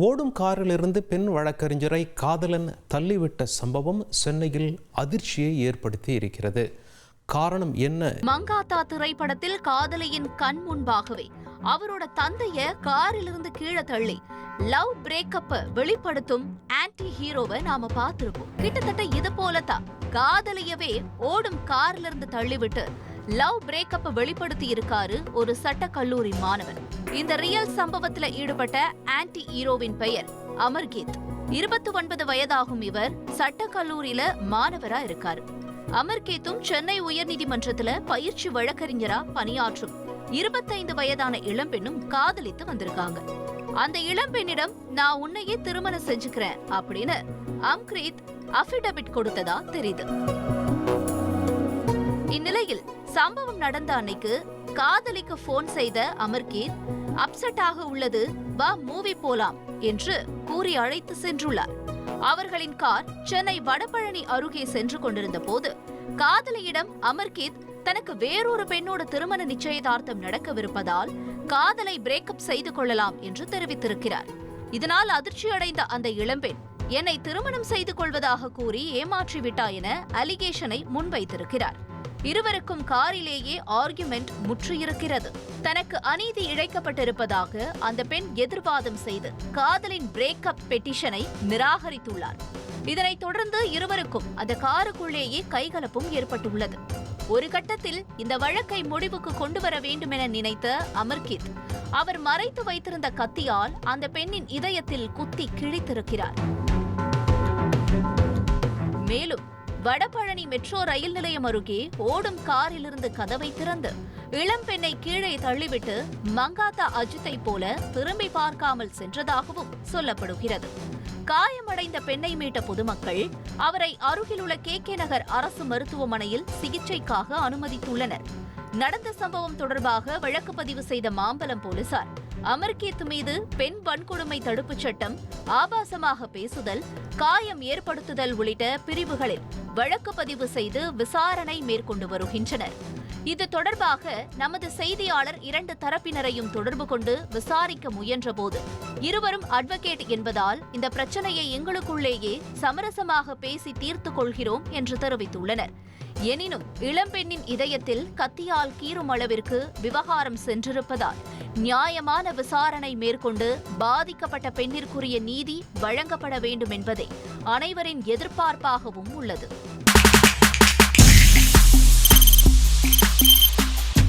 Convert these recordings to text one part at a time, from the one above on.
ஓடும் காரிலிருந்து பெண் வழக்கறிஞரை காதலன் தள்ளிவிட்ட சம்பவம் சென்னையில் அதிர்ச்சியை ஏற்படுத்தி இருக்கிறது. காரணம் என்ன? மங்காத்தா திரைப்படத்தில் காதலியின் கண் முன்பாகவே அவரோட தந்தைய காரிலிருந்து கீழே தள்ளி லவ் பிரேக்கப்ப வெளிப்படுத்தும் ஆன்டி ஹீரோவை நாம பார்த்திருப்போம். கிட்டத்தட்ட இது போலதான் காதலியவே ஓடும் கார்ல இருந்து தள்ளிவிட்டு லவ் பிரேக்கப் வெளிப்படுத்தி இருக்காரு ஒரு சட்ட கல்லூரி மாணவன். இந்த ரியல் சம்பவத்துல ஈடுபட்ட ஆன்டி ஹீரோவின் பெயர் அமர்கீத். இருபத்தி ஒன்பது வயதாகும் இவர் சட்ட கல்லூரியில மாணவரா இருக்காரு. அமர்கேத்தும் சென்னை உயர்நீதிமன்றத்துல பயிற்சி வழக்கறிஞரா பணியாற்றும் இருபத்தைந்து வயதான இளம்பெண்ணும் காதலித்து வந்திருக்காங்க. அந்த இளம்பெண்ணிடம் நான் உன்னையே திருமணம் செஞ்சுக்கிறேன் அப்படின்னு அம்கிரீத் அபிடபிட் கொடுத்ததா தெரியுது. இந்நிலையில் சம்பவம் நடந்த அன்னைக்கு காதலிக்கு போன் செய்த அமர்கீத் அப்செட் ஆக உள்ளது வா மூவி போலாம் என்று கூறி அழைத்து சென்றுள்ளார். அவர்களின் கார் சென்னை வடபழனி அருகே சென்று கொண்டிருந்த போது காதலியிடம் அமர்கீத் தனக்கு வேறொரு பெண்ணோட திருமண நிச்சயதார்த்தம் நடக்கவிருப்பதால் காதலை பிரேக்கப் செய்து கொள்ளலாம் என்று தெரிவித்திருக்கிறார். இதனால் அதிர்ச்சியடைந்த அந்த இளம்பெண் என்னை திருமணம் செய்து கொள்வதாக கூறி ஏமாற்றிவிட்டா என அலிகேஷனை முன்வைத்திருக்கிறார். இருவருக்கும் காரிலேயே ஆர்குமெண்ட் முற்றியிருக்கிறது. தனக்கு அநீதி இழைக்கப்பட்டிருப்பதாக அந்த பெண் எதிர்வாதம் செய்து காதலின் பிரேக்கப் பெட்டிஷனை நிராகரித்துள்ளார். இதனைத் தொடர்ந்து இருவருக்கும் அந்த காருக்குள்ளேயே கைகலப்பும் ஏற்பட்டுள்ளது. ஒரு கட்டத்தில் இந்த வழக்கை முடிவுக்கு கொண்டு வர வேண்டும் என நினைத்த அமர்கித் அவர் மறைத்து வைத்திருந்த கத்தியால் அந்த பெண்ணின் இதயத்தில் குத்தி கிழித்திருக்கிறார். மேலும் வடபழனி மெட்ரோ ரயில் நிலையம் அருகே ஓடும் காரிலிருந்து கதவை திறந்து இளம் பெண்ணை கீழே தள்ளிவிட்டு மங்காத்தா அஜித்தை போல திரும்பி பார்க்காமல் சென்றதாகவும் சொல்லப்படுகிறது. காயமடைந்த பெண்ணை மீட்ட பொதுமக்கள் அவரை அருகிலுள்ள கே கே நகர் அரசு மருத்துவமனையில் சிகிச்சைக்காக அனுமதித்துள்ளனர். நடந்த சம்பவம் தொடர்பாக வழக்கு பதிவு செய்த மாம்பலம் போலீசார் அமர்கீத் மீது பெண் வன்கொடுமை தடுப்புச் சட்டம் ஆபாசமாக பேசுதல் காயம் ஏற்படுத்துதல் உள்ளிட்ட பிரிவுகளில் வழக்கு பதிவு செய்து விசாரணை மேற்கொண்டு வருகின்றனர். இது தொடர்பாக நமது செய்தியாளர் இரண்டு தரப்பினரையும் தொடர்பு கொண்டு விசாரிக்க முயன்றபோது இருவரும் அட்வொகேட் என்பதால் இந்த பிரச்சனையை எங்களுக்குள்ளேயே சமரசமாக பேசி தீர்த்து கொள்கிறோம் என்று தெரிவித்துள்ளனர். எனினும் இளம்பெண்ணின் இதயத்தில் கத்தியால் கீறும் அளவிற்கு விவகாரம் சென்றிருப்பதால் நியாயமான விசாரணை மேற்கொண்டு பாதிக்கப்பட்ட பெண்ணிற்குரிய நீதி வழங்கப்பட வேண்டும் என்பதே அனைவரின் எதிர்பார்ப்பாகவும் உள்ளது.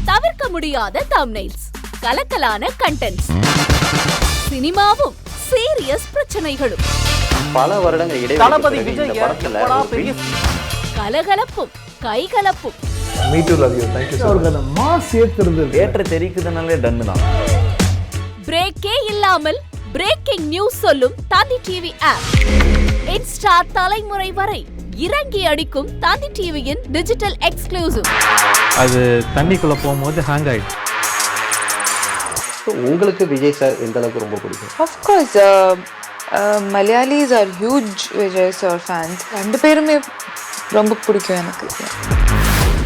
தவிர்க்க முடியாத தம்னைல்ஸ் கலக்கலான கண்டென்ட்ஸ் சினிமாவும் சீரியஸ் பிரச்சனைகளும். பல வருடங்கள் இடைவெளி கலகலப்பும் கைகலப்பும் me too love you thank you அவருக்கு அந்த மாஸ் ஏத்துறது தேட்டர் தெரிக்குதுனாலே டன்னு தான். பிரேக்கே இல்லாமல் பிரேக்கிங் நியூஸ் சொல்லும் தந்தி டிவி ஆப் இன்ஸ்டா தலைமுறை வரை இறங்கி அடிக்கும் தந்தி டிவியின் டிஜிட்டல் எக்ஸ்க்ளூசிவ் அது தண்ணிக்குள்ள போகும்போது ஹேங் ஆயிடுச்சு உங்களுக்கு விஜய் சார் எந்த அளவுக்கு ரொம்ப பிடிக்கும்? Of course, uh, Malayalis are huge Vijay Sir fans. ரெண்டு பேருமே ரொம்ப பிடிக்கும் எனக்கு.